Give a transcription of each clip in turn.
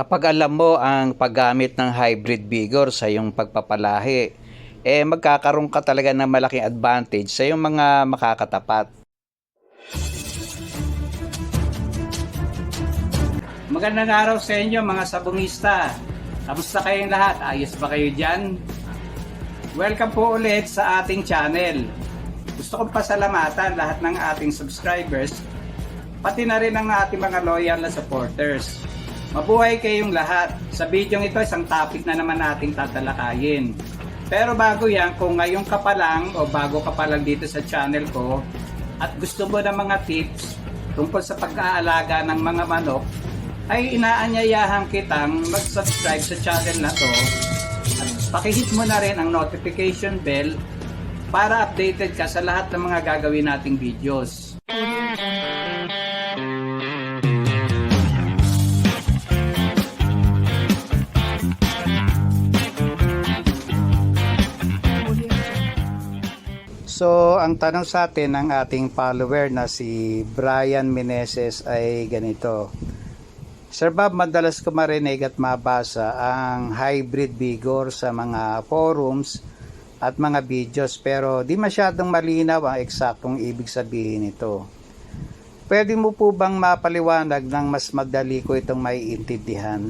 Kapag alam mo ang paggamit ng hybrid vigor sa iyong pagpapalahi, eh magkakaroon ka talaga ng malaking advantage sa iyong mga makakatapat. Magandang araw sa inyo mga sabungista. Kamusta kayong lahat? Ayos ba kayo dyan? Welcome po ulit sa ating channel. Gusto kong pasalamatan lahat ng ating subscribers, pati na rin ang ating mga loyal na supporters. Mabuhay kayong lahat. Sa video ito, isang topic na naman nating tatalakayin. Pero bago yan, kung ngayon ka pa lang o bago ka pa lang dito sa channel ko at gusto mo ng mga tips tungkol sa pag-aalaga ng mga manok, ay inaanyayahan kitang mag-subscribe sa channel na to at pakihit mo na rin ang notification bell para updated ka sa lahat ng mga gagawin nating videos. So, ang tanong sa atin ng ating follower na si Brian Meneses ay ganito. Sir Bob, madalas ko marinig at mabasa ang hybrid vigor sa mga forums at mga videos pero di masyadong malinaw ang eksaktong ibig sabihin nito. Pwede mo po bang mapaliwanag ng mas madali ko itong maiintindihan?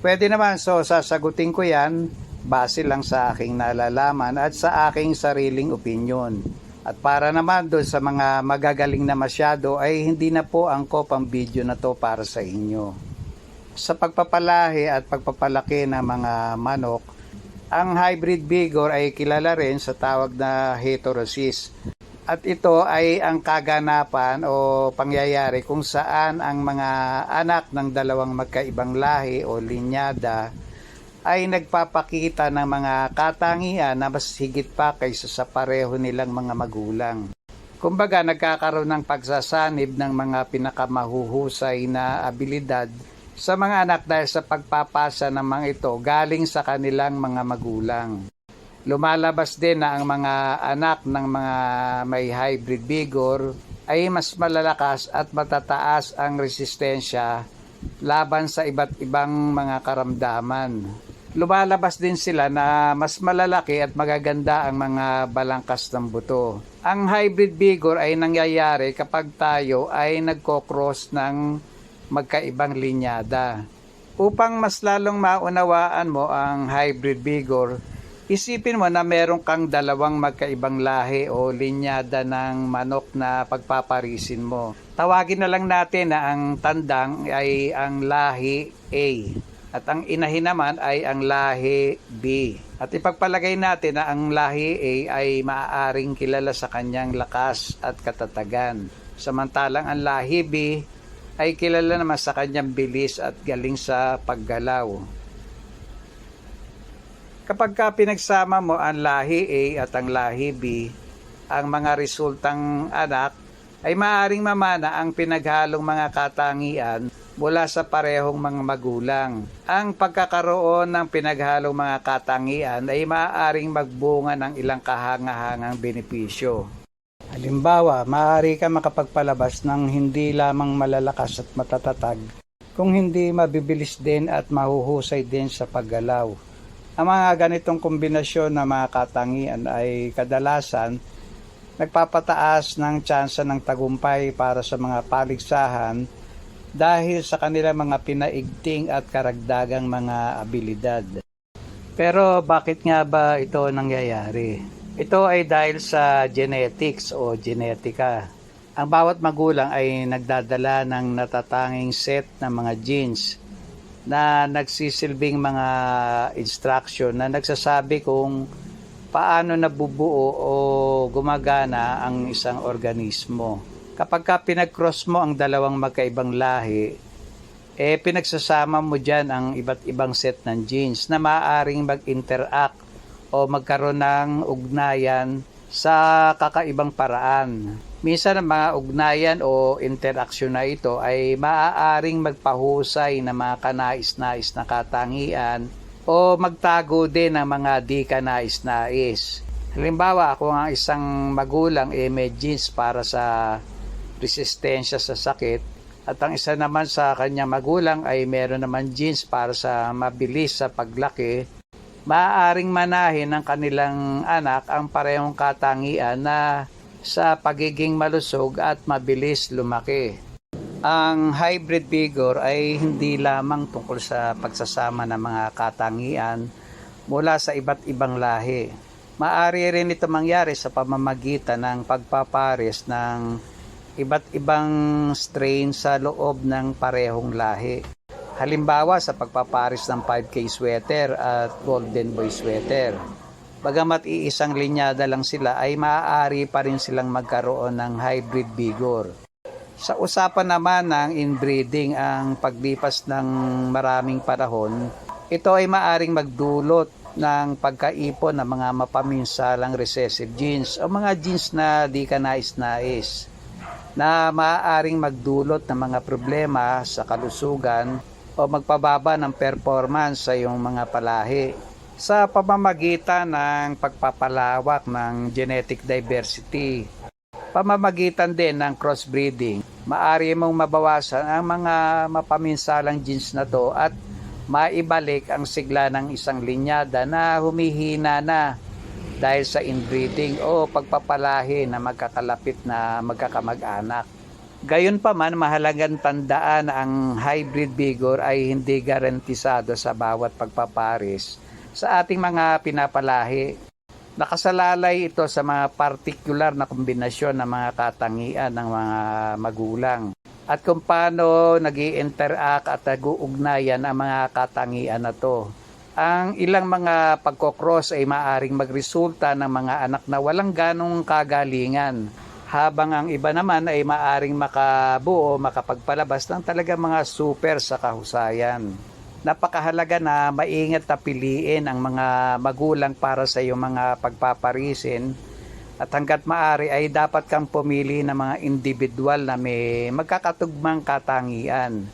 Pwede naman, so sasagutin ko yan base lang sa aking nalalaman at sa aking sariling opinion. At para naman doon sa mga magagaling na masyado ay hindi na po angkop ang video na to para sa inyo. Sa pagpapalahi at pagpapalaki ng mga manok, ang hybrid vigor ay kilala rin sa tawag na heterosis. At ito ay ang kaganapan o pangyayari kung saan ang mga anak ng dalawang magkaibang lahi o linyada ay nagpapakita ng mga katangian na mas higit pa kaysa sa pareho nilang mga magulang. Kumbaga nagkakaroon ng pagsasanib ng mga pinakamahuhusay na abilidad sa mga anak dahil sa pagpapasa ng mga ito galing sa kanilang mga magulang. Lumalabas din na ang mga anak ng mga may hybrid vigor ay mas malalakas at matataas ang resistensya laban sa iba't ibang mga karamdaman. Lumalabas din sila na mas malalaki at magaganda ang mga balangkas ng buto. Ang hybrid vigor ay nangyayari kapag tayo ay nagko-cross ng magkaibang linyada. Upang mas lalong maunawaan mo ang hybrid vigor, isipin mo na meron kang dalawang magkaibang lahi o linyada ng manok na pagpaparisin mo. Tawagin na lang natin na ang tandang ay ang lahi A at ang inahin naman ay ang lahi B. At ipagpalagay natin na ang lahi A ay maaaring kilala sa kanyang lakas at katatagan. Samantalang ang lahi B ay kilala naman sa kanyang bilis at galing sa paggalaw. Kapag ka pinagsama mo ang lahi A at ang lahi B, ang mga resultang anak ay maaaring mamana ang pinaghalong mga katangian mula sa parehong mga magulang. Ang pagkakaroon ng pinaghalong mga katangian ay maaaring magbunga ng ilang kahangahangang benepisyo. Halimbawa, maaari ka makapagpalabas ng hindi lamang malalakas at matatatag, kung hindi mabibilis din at mahuhusay din sa paggalaw. Ang mga ganitong kombinasyon ng mga katangian ay kadalasan nagpapataas ng tsansa ng tagumpay para sa mga paligsahan dahil sa kanilang mga pinaigting at karagdagang mga abilidad. Pero bakit nga ba ito nangyayari? Ito ay dahil sa genetics o genetika. Ang bawat magulang ay nagdadala ng natatanging set ng mga genes na nagsisilbing mga instruction na nagsasabi kung paano nabubuo o gumagana ang isang organismo. Kapag ka pinag-cross mo ang dalawang magkaibang lahi, eh pinagsasama mo dyan ang iba't ibang set ng genes na maaaring mag-interact o magkaroon ng ugnayan sa kakaibang paraan. Minsan ang mga ugnayan o interaksyon na ito ay maaaring magpahusay ng mga kanais-nais na katangian o magtago din ng mga di kanais-nais. Halimbawa, ako ang isang magulang eh may genes para sa resistensya sa sakit At ang isa naman sa kanyang magulang ay meron naman genes para sa mabilis sa paglaki. Maaaring manahin ng kanilang anak ang parehong katangian na sa pagiging malusog at mabilis lumaki. Ang hybrid vigor ay hindi lamang tungkol sa pagsasama ng mga katangian mula sa iba't ibang lahi. Maari rin ito mangyari sa pamamagitan ng pagpapares ng iba't ibang strain sa loob ng parehong lahi. Halimbawa sa pagpapares ng 5K sweater at Golden Boy sweater. Bagamat iisang linyada lang sila ay maaari pa rin silang magkaroon ng hybrid vigor. Sa usapan naman ng inbreeding ang paglipas ng maraming panahon, ito ay maaring magdulot ng pagkaipon ng mga mapaminsalang recessive genes o mga genes na di ka nais-nais na maaaring magdulot ng mga problema sa kalusugan o magpababa ng performance sa iyong mga palahi. Sa pamamagitan ng pagpapalawak ng genetic diversity pamamagitan din ng crossbreeding, maari mong mabawasan ang mga mapaminsalang genes na to at maibalik ang sigla ng isang linyada na humihina na dahil sa inbreeding o pagpapalahi na magkakalapit na magkakamag-anak. Gayon pa man, mahalagang tandaan na ang hybrid vigor ay hindi garantisado sa bawat pagpaparis sa ating mga pinapalahi Nakasalalay ito sa mga partikular na kombinasyon ng mga katangian ng mga magulang at kung paano nag interact at nag-uugnayan ang mga katangian na to. Ang ilang mga pagkokross ay maaring magresulta ng mga anak na walang ganong kagalingan. Habang ang iba naman ay maaring makabuo, makapagpalabas ng talaga mga super sa kahusayan. Napakahalaga na maingat na piliin ang mga magulang para sa iyong mga pagpaparisin. At hanggat maari ay dapat kang pumili ng mga individual na may magkakatugmang katangian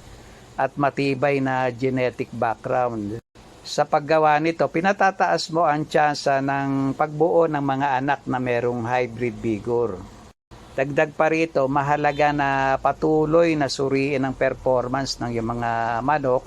at matibay na genetic background. Sa paggawa nito, pinatataas mo ang tsansa ng pagbuo ng mga anak na merong hybrid vigor. Dagdag pa rito, mahalaga na patuloy na suriin ang performance ng iyong mga manok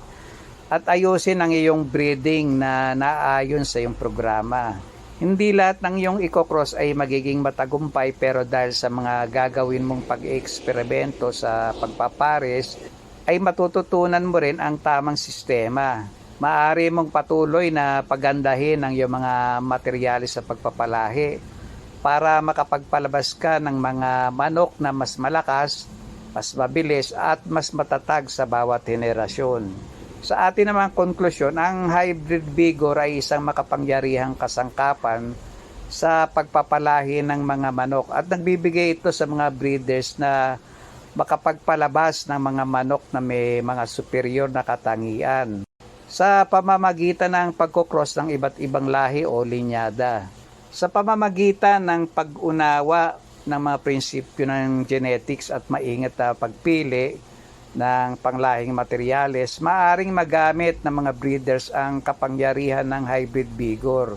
at ayusin ang iyong breeding na naayon sa iyong programa. Hindi lahat ng iyong eco-cross ay magiging matagumpay pero dahil sa mga gagawin mong pag-eksperimento sa pagpapares ay matututunan mo rin ang tamang sistema. Maari mong patuloy na pagandahin ang iyong mga materyales sa pagpapalahi para makapagpalabas ka ng mga manok na mas malakas, mas mabilis at mas matatag sa bawat henerasyon. Sa atin naman konklusyon, ang hybrid vigor ay isang makapangyarihang kasangkapan sa pagpapalahi ng mga manok at nagbibigay ito sa mga breeders na makapagpalabas ng mga manok na may mga superior na katangian sa pamamagitan ng pagkocross ng iba't ibang lahi o linyada. Sa pamamagitan ng pag-unawa ng mga prinsipyo ng genetics at maingat na pagpili ng panglahing materyales, maaring magamit ng mga breeders ang kapangyarihan ng hybrid vigor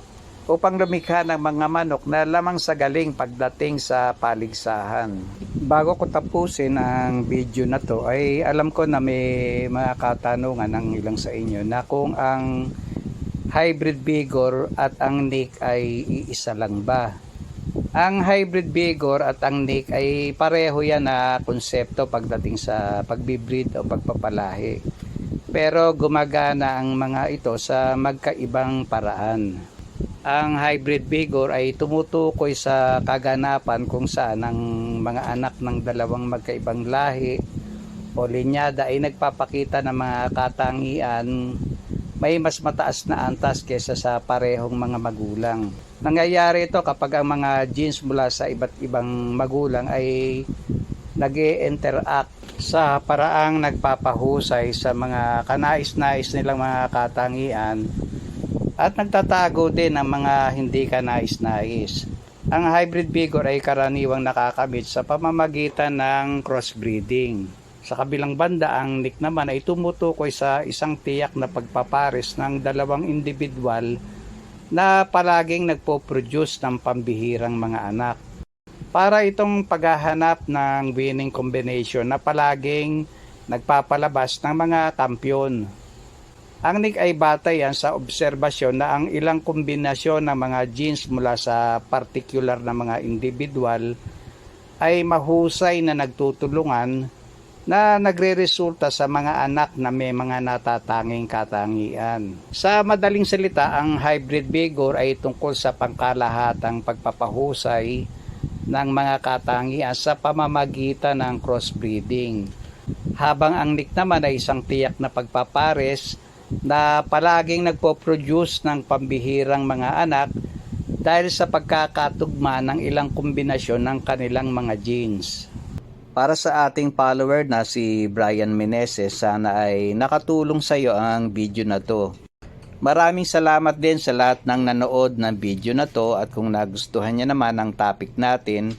upang lumikha ng mga manok na lamang sa galing pagdating sa paligsahan. Bago ko tapusin ang video na to ay alam ko na may mga katanungan ng ilang sa inyo na kung ang hybrid vigor at ang nick ay iisa lang ba. Ang hybrid vigor at ang nick ay pareho yan na konsepto pagdating sa pagbibreed o pagpapalahi. Pero gumagana ang mga ito sa magkaibang paraan. Ang hybrid vigor ay tumutukoy sa kaganapan kung saan ang mga anak ng dalawang magkaibang lahi o linyada ay nagpapakita ng mga katangian may mas mataas na antas kesa sa parehong mga magulang. Nangyayari ito kapag ang mga genes mula sa iba't ibang magulang ay nag interact sa paraang nagpapahusay sa mga kanais-nais nilang mga katangian at nagtatago din ng mga hindi kanais-nais. Ang hybrid vigor ay karaniwang nakakamit sa pamamagitan ng crossbreeding. Sa kabilang banda, ang nick naman ay tumutukoy sa isang tiyak na pagpapares ng dalawang individual na palaging nagpo-produce ng pambihirang mga anak. Para itong paghahanap ng winning combination na palaging nagpapalabas ng mga kampiyon. Ang nick ay batay yan sa obserbasyon na ang ilang kombinasyon ng mga genes mula sa particular na mga individual ay mahusay na nagtutulungan na nagre-resulta sa mga anak na may mga natatanging katangian. Sa madaling salita, ang hybrid vigor ay tungkol sa pangkalahatang pagpapahusay ng mga katangian sa pamamagitan ng crossbreeding. Habang ang nick naman ay isang tiyak na pagpapares na palaging nagpo-produce ng pambihirang mga anak dahil sa pagkakatugma ng ilang kombinasyon ng kanilang mga genes. Para sa ating follower na si Brian Meneses, sana ay nakatulong sa iyo ang video na to. Maraming salamat din sa lahat ng nanood ng video na to at kung nagustuhan niya naman ang topic natin,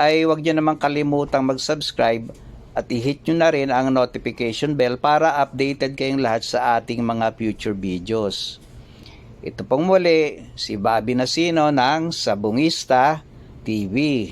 ay huwag niyo naman kalimutang mag-subscribe at i-hit nyo na rin ang notification bell para updated kayong lahat sa ating mga future videos. Ito pong muli, si Bobby Nasino ng Sabungista TV.